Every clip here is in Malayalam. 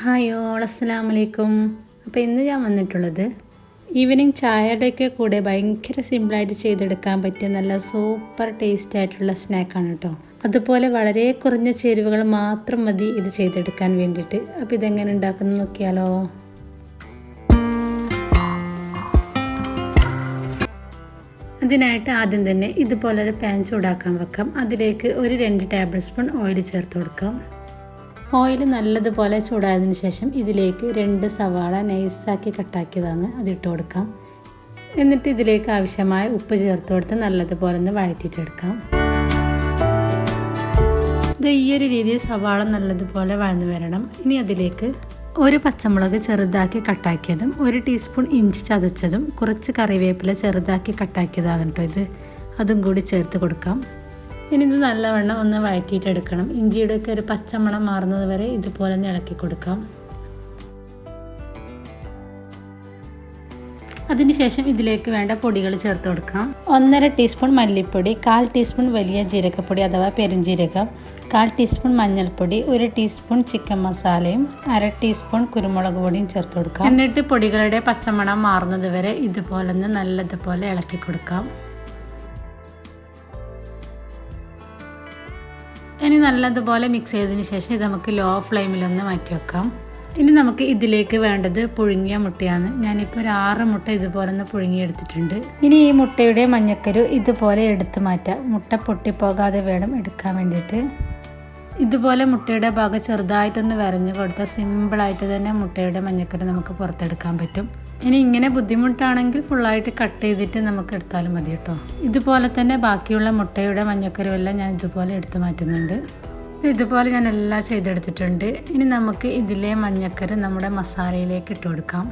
ഹായ് ഓൾ അസ്സലാമു വലൈക്കും അപ്പോൾ ഇന്ന് ഞാൻ വന്നിട്ടുള്ളത് ഈവനിങ് ചായയുടെയൊക്കെ കൂടെ ഭയങ്കര സിമ്പിളായിട്ട് ചെയ്തെടുക്കാൻ പറ്റിയ നല്ല സൂപ്പർ ടേസ്റ്റ് ആയിട്ടുള്ള സ്നാക്കാണ് കേട്ടോ അതുപോലെ വളരെ കുറഞ്ഞ ചേരുവകൾ മാത്രം മതി ഇത് ചെയ്തെടുക്കാൻ വേണ്ടിയിട്ട്. അപ്പോൾ ഇതെങ്ങനെ ഉണ്ടാക്കുന്നത് നോക്കിയാലോ? അതിനായിട്ട് ആദ്യം തന്നെ ഇതുപോലൊരു പാൻ ചൂടാക്കാൻ വെക്കാം. അതിലേക്ക് ഒരു രണ്ട് ടേബിൾ സ്പൂൺ ഓയിൽ ചേർത്ത് കൊടുക്കാം. ഓയിൽ നല്ലതുപോലെ ചൂടായതിനു ശേഷം ഇതിലേക്ക് രണ്ട് സവാള നൈസാക്കി കട്ടാക്കിയതാണ് അതിട്ട് കൊടുക്കാം. എന്നിട്ട് ഇതിലേക്ക് ആവശ്യമായ ഉപ്പ് ചേർത്ത് കൊടുത്ത് നല്ലതുപോലെ ഒന്ന് വഴറ്റിയിട്ടെടുക്കാം. ഇത് ഈ ഒരു രീതിയിൽ സവാള നല്ലതുപോലെ വഴന്നു വരണം. ഇനി അതിലേക്ക് ഒരു പച്ചമുളക് ചെറുതാക്കി കട്ടാക്കിയതും ഒരു ടീസ്പൂൺ ഇഞ്ചി ചതച്ചതും കുറച്ച് കറിവേപ്പില ചെറുതാക്കി കട്ടാക്കിയതാണ് കേട്ടോ ഇത്. അതും കൂടി ചേർത്ത് കൊടുക്കാം. ഇനി നല്ലവണ്ണം ഒന്ന് വഴറ്റിയിട്ടെടുക്കണം. ഇഞ്ചിയുടെ ഒക്കെ ഒരു പച്ചമണം മാറുന്നത് വരെ ഇതുപോലെ ഒന്ന് ഇളക്കി കൊടുക്കാം. അതിനുശേഷം ഇതിലേക്ക് വേണ്ട പൊടികൾ ചേർത്ത് കൊടുക്കാം. ഒന്നര ടീസ്പൂൺ മല്ലിപ്പൊടി കാൽ ടീസ്പൂൺ വലിയ ജീരകപ്പൊടി അഥവാ പെരുംജീരകം കാൽ ടീസ്പൂൺ മഞ്ഞൾപ്പൊടി ഒരു ടീസ്പൂൺ ചിക്കൻ മസാലയും അര ടീസ്പൂൺ കുരുമുളക് പൊടിയും ചേർത്ത് കൊടുക്കാം. എന്നിട്ട് പൊടികളുടെ പച്ചമണം മാറുന്നത് വരെ ഇതുപോലെ ഒന്ന് നല്ലതുപോലെ ഇളക്കി കൊടുക്കാം. ഇനി നല്ലതുപോലെ മിക്സ് ചെയ്തതിന് ശേഷം ഇത് നമുക്ക് ലോ ഫ്ലെയിമിലൊന്ന് മാറ്റി വെക്കാം. ഇനി നമുക്ക് ഇതിലേക്ക് വേണ്ടത് പുഴുങ്ങിയ മുട്ടയാണ്. ഞാനിപ്പോൾ ഒരു ആറ് മുട്ട ഇതുപോലെ ഒന്ന് പുഴുങ്ങിയെടുത്തിട്ടുണ്ട്. ഇനി ഈ മുട്ടയുടെ മഞ്ഞക്കരു ഇതുപോലെ എടുത്തു മാറ്റാം. മുട്ട പൊട്ടിപ്പോകാതെ വേണം എടുക്കാൻ വേണ്ടിയിട്ട്. ഇതുപോലെ മുട്ടയുടെ ഭാഗം ചെറുതായിട്ടൊന്ന് വരഞ്ഞു കൊടുത്താൽ സിമ്പിളായിട്ട് തന്നെ മുട്ടയുടെ മഞ്ഞക്കരു നമുക്ക് പുറത്തെടുക്കാൻ പറ്റും. ഇനി ഇങ്ങനെ ബുദ്ധിമുട്ടാണെങ്കിൽ ഫുള്ളായിട്ട് കട്ട് ചെയ്തിട്ട് നമുക്ക് എടുത്താലും മതി കേട്ടോ. ഇതുപോലെ തന്നെ ബാക്കിയുള്ള മുട്ടയുടെ മഞ്ഞക്കരുവെല്ലാം ഞാൻ ഇതുപോലെ എടുത്തു മാറ്റുന്നുണ്ട്. ഇതുപോലെ ഞാൻ എല്ലാം ചെയ്തെടുത്തിട്ടുണ്ട്. ഇനി നമുക്ക് ഇതിലെ മഞ്ഞക്കറി നമ്മുടെ മസാലയിലേക്ക് ഇട്ട് കൊടുക്കാം.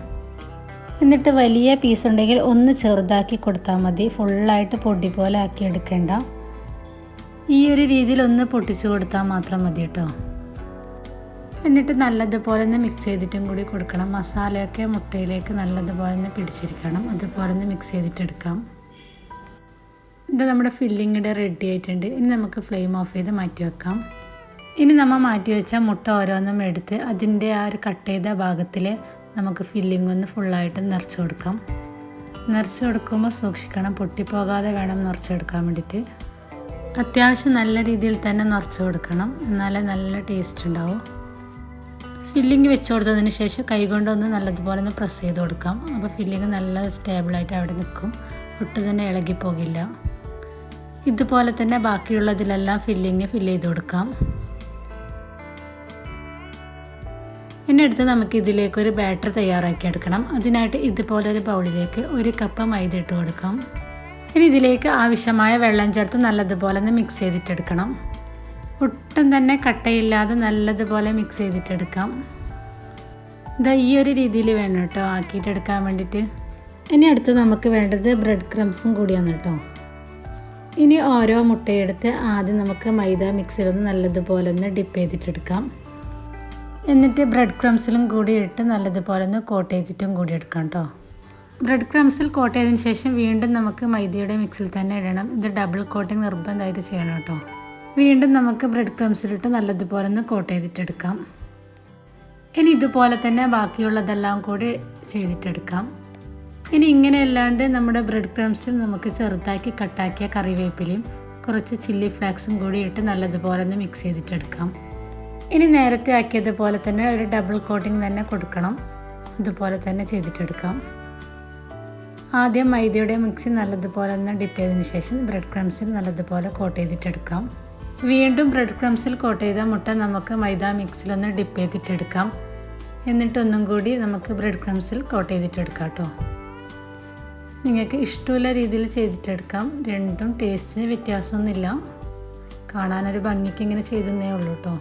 എന്നിട്ട് വലിയ പീസ് ഉണ്ടെങ്കിൽ ഒന്ന് ചെറുതാക്കി കൊടുത്താൽ മതി. ഫുള്ളായിട്ട് പൊടി പോലെ ആക്കി എടുക്കേണ്ട. ഈ ഒരു രീതിയിൽ ഒന്ന് പൊട്ടിച്ചു കൊടുത്താൽ മാത്രം മതി കേട്ടോ. എന്നിട്ട് നല്ലതുപോലെ ഒന്ന് മിക്സ് ചെയ്തിട്ടും കൂടി കൊടുക്കണം. മസാലയൊക്കെ മുട്ടയിലേക്ക് നല്ലതുപോലെ ഒന്ന് പിടിച്ചിരിക്കണം. അതുപോലെ ഒന്ന് മിക്സ് ചെയ്തിട്ടെടുക്കാം ഇത് നമ്മുടെ ഫില്ലിങ്ങിടെ റെഡി ആയിട്ടുണ്ട്. ഇനി നമുക്ക് ഫ്ലെയിം ഓഫ് ചെയ്ത് മാറ്റി വെക്കാം. ഇനി നമ്മൾ മാറ്റി വെച്ച മുട്ട ഓരോന്നും എടുത്ത് അതിന്റെ ആ ഒരു കട്ട് ചെയ്ത ഭാഗത്തിൽ നമുക്ക് ഫില്ലിംഗ് ഒന്ന് ഫുള്ളായിട്ട് നിറച്ച് കൊടുക്കാം. നിറച്ച് കൊടുക്കുമ്പോൾ സൂക്ഷിക്കണം പൊട്ടിപ്പോകാതെ വേണം നിറച്ചെടുക്കാൻ വേണ്ടിയിട്ട്. അത്യാവശ്യം നല്ല രീതിയിൽ തന്നെ നിറച്ച് കൊടുക്കണം. എന്നാലേ നല്ല ടേസ്റ്റ് ഉണ്ടാവും. ഫില്ലിങ് വെച്ച് കൊടുത്തതിന് ശേഷം കൈകൊണ്ടൊന്ന് നല്ലതുപോലെ ഒന്ന് പ്രസ് ചെയ്ത് കൊടുക്കാം. അപ്പോൾ ഫില്ലിങ് നല്ല സ്റ്റേബിളായിട്ട് അവിടെ നിൽക്കും. ഒട്ടും തന്നെ ഇളകിപ്പോകില്ല ഇതുപോലെ തന്നെ ബാക്കിയുള്ളതിലെല്ലാം ഫില്ലിങ് ഫില്ല് ചെയ്ത് കൊടുക്കാം. ഇനി അടുത്ത് നമുക്ക് ഇതിലേക്ക് ഒരു ബാറ്റർ തയ്യാറാക്കി എടുക്കണം. അതിനായിട്ട് ഇതുപോലെ ഒരു ബൗളിലേക്ക് ഒരു കപ്പ് മൈദ ഇട്ട് കൊടുക്കാം. ഇനി ഇതിലേക്ക് ആവശ്യമായ വെള്ളം ചേർത്ത് നല്ലതുപോലെ ഒന്ന് മിക്സ് ചെയ്തിട്ടെടുക്കണം. ഒട്ടും തന്നെ കട്ടയില്ലാതെ നല്ലതുപോലെ മിക്സ് ചെയ്തിട്ടെടുക്കാം. ഇതാ ഈ ഒരു രീതിയിൽ വേണം കേട്ടോ ആക്കിയിട്ടെടുക്കാൻ വേണ്ടിയിട്ട്. ഇനി അടുത്ത് നമുക്ക് വേണ്ടത് ബ്രെഡ് ക്രംസും കൂടിയാണ് കേട്ടോ. ഇനി ഓരോ മുട്ടയെടുത്ത് ആദ്യം നമുക്ക് മൈദ മിക്സിലൊന്ന് നല്ലതുപോലെ ഒന്ന് ഡിപ്പ് ചെയ്തിട്ടെടുക്കാം. എന്നിട്ട് ബ്രെഡ് ക്രംസിലും കൂടി ഇട്ട് നല്ലതുപോലെ ഒന്ന് കോട്ട് ചെയ്തിട്ടും കൂടി എടുക്കാം കേട്ടോ. ബ്രെഡ് ക്രംസിൽ കോട്ട് ചെയ്തതിന് ശേഷം വീണ്ടും നമുക്ക് മൈദയുടെ മിക്സിൽ തന്നെ ഇടണം. ഇത് ഡബിൾ കോട്ടിങ് നിർബന്ധമായിട്ട് ചെയ്യണം കേട്ടോ. വീണ്ടും നമുക്ക് ബ്രെഡ് ക്രംസിലിട്ട് നല്ലതുപോലെ ഒന്ന് കോട്ട് ചെയ്തിട്ടെടുക്കാം. ഇനി ഇതുപോലെ തന്നെ ബാക്കിയുള്ളതെല്ലാം കൂടി ചെയ്തിട്ടെടുക്കാം. ഇനി ഇങ്ങനെ അല്ലാണ്ട് നമ്മുടെ ബ്രെഡ് ക്രംസിൽ നമുക്ക് ചെറുതാക്കി കട്ടാക്കിയ കറിവേപ്പിലയും കുറച്ച് ചില്ലി ഫ്ലേക്സും കൂടി ഇട്ട് നല്ലതുപോലെ ഒന്ന് മിക്സ് ചെയ്തിട്ടെടുക്കാം. ഇനി നേരത്തെ ആക്കിയതുപോലെ തന്നെ ഒരു ഡബിൾ കോട്ടിങ് തന്നെ കൊടുക്കണം. അതുപോലെ തന്നെ ചെയ്തിട്ടെടുക്കാം. ആദ്യം മൈദയുടെ മിക്സി നല്ലതുപോലെ ഒന്ന് ഡിപ്പ് ചെയ്തതിന് ശേഷം ബ്രെഡ് ക്രംസിൽ നല്ലതുപോലെ കോട്ട് ചെയ്തിട്ടെടുക്കാം. വീണ്ടും ബ്രെഡ് ക്രംസിൽ കോട്ട് ചെയ്ത മുട്ട നമുക്ക് മൈദ മിക്സിലൊന്ന് ഡിപ്പ് ചെയ്തിട്ടെടുക്കാം. എന്നിട്ടൊന്നും കൂടി നമുക്ക് ബ്രെഡ് ക്രംസിൽ കോട്ട് ചെയ്തിട്ടെടുക്കാം കേട്ടോ നിങ്ങൾക്ക് ഇഷ്ടമുള്ള രീതിയിൽ ചെയ്തിട്ടെടുക്കാം. രണ്ടും ടേസ്റ്റിന് വ്യത്യാസമൊന്നുമില്ല. കാണാനൊരു ഭംഗിക്ക് ഇങ്ങനെ ചെയ്തേ ഉള്ളൂ കേട്ടോ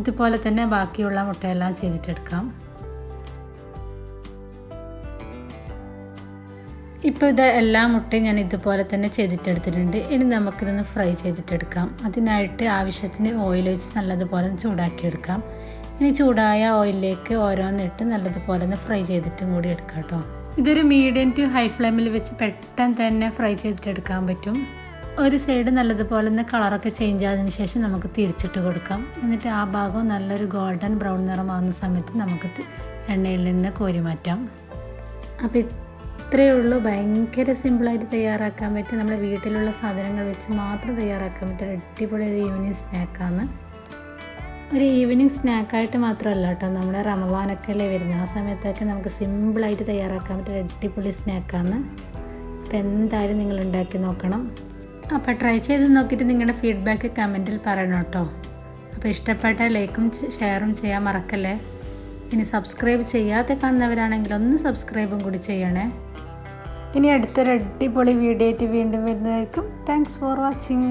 ഇതുപോലെ തന്നെ ബാക്കിയുള്ള മുട്ടയെല്ലാം ചെയ്തിട്ടെടുക്കാം. ഇപ്പോൾ ഇത് എല്ലാ മുട്ടയും ഞാൻ ഇതുപോലെ തന്നെ ചെയ്തിട്ടെടുത്തിട്ടുണ്ട്. ഇനി നമുക്കിതൊന്ന് ഫ്രൈ ചെയ്തിട്ടെടുക്കാം. അതിനായിട്ട് ആവശ്യത്തിന് ഓയിൽ വെച്ച് നല്ലതുപോലെ ചൂടാക്കിയെടുക്കാം. ഇനി ചൂടായ ഓയിലിലേക്ക് ഓരോന്നിട്ട് നല്ലതുപോലെ ഒന്ന് ഫ്രൈ ചെയ്തിട്ടും കൂടി എടുക്കാം കേട്ടോ. ഇതൊരു മീഡിയം ടു ഹൈ ഫ്ലെയിമിൽ വെച്ച് പെട്ടെന്ന് തന്നെ ഫ്രൈ ചെയ്തിട്ടെടുക്കാൻ പറ്റും. ഒരു സൈഡ് നല്ലതുപോലെ ഒന്ന് കളറൊക്കെ ചേഞ്ച് ആയതിന് ശേഷം നമുക്ക് തിരിച്ചിട്ട് കൊടുക്കാം. എന്നിട്ട് ആ ഭാഗം നല്ലൊരു ഗോൾഡൻ ബ്രൗൺ നിറമാകുന്ന സമയത്ത് നമുക്ക് എണ്ണയിൽ നിന്ന് കോരി മാറ്റാം. അപ്പോൾ ഇത്രയേ ഉള്ളൂ. ഭയങ്കര സിമ്പിളായിട്ട് തയ്യാറാക്കാൻ പറ്റും നമ്മുടെ വീട്ടിലുള്ള സാധനങ്ങൾ വെച്ച് മാത്രം തയ്യാറാക്കാൻ പറ്റും അടിപൊളി ഒരു ഈവനിങ് സ്നാക്കാണ് ഒരു ഈവനിങ് സ്നാക്കായിട്ട് മാത്രമല്ല കേട്ടോ നമ്മുടെ റമദാനൊക്കെ അല്ലേ വരുന്നത്. ആ സമയത്തൊക്കെ നമുക്ക് സിമ്പിളായിട്ട് തയ്യാറാക്കാൻ പറ്റും അടിപൊളി സ്നാക്കാണ് അപ്പം എന്തായാലും നിങ്ങൾ ഉണ്ടാക്കി നോക്കണം. അപ്പോൾ ട്രൈ ചെയ്ത് നോക്കിയിട്ട് നിങ്ങളുടെ ഫീഡ്ബാക്ക് കമന്റിൽ പറയണം കേട്ടോ. അപ്പോൾ ഇഷ്ടപ്പെട്ട ലൈക്കും ഷെയറും ചെയ്യാൻ മറക്കല്ലേ. ഇനി സബ്സ്ക്രൈബ് ചെയ്യാതെ കാണുന്നവരാണെങ്കിൽ ഒന്ന് സബ്സ്ക്രൈബും കൂടി ചെയ്യണേ. ഇനി അടുത്തൊരു അടിപൊളി വീഡിയോ ആയിട്ട് വീണ്ടും വരുന്നതായിരിക്കും. Thanks for watching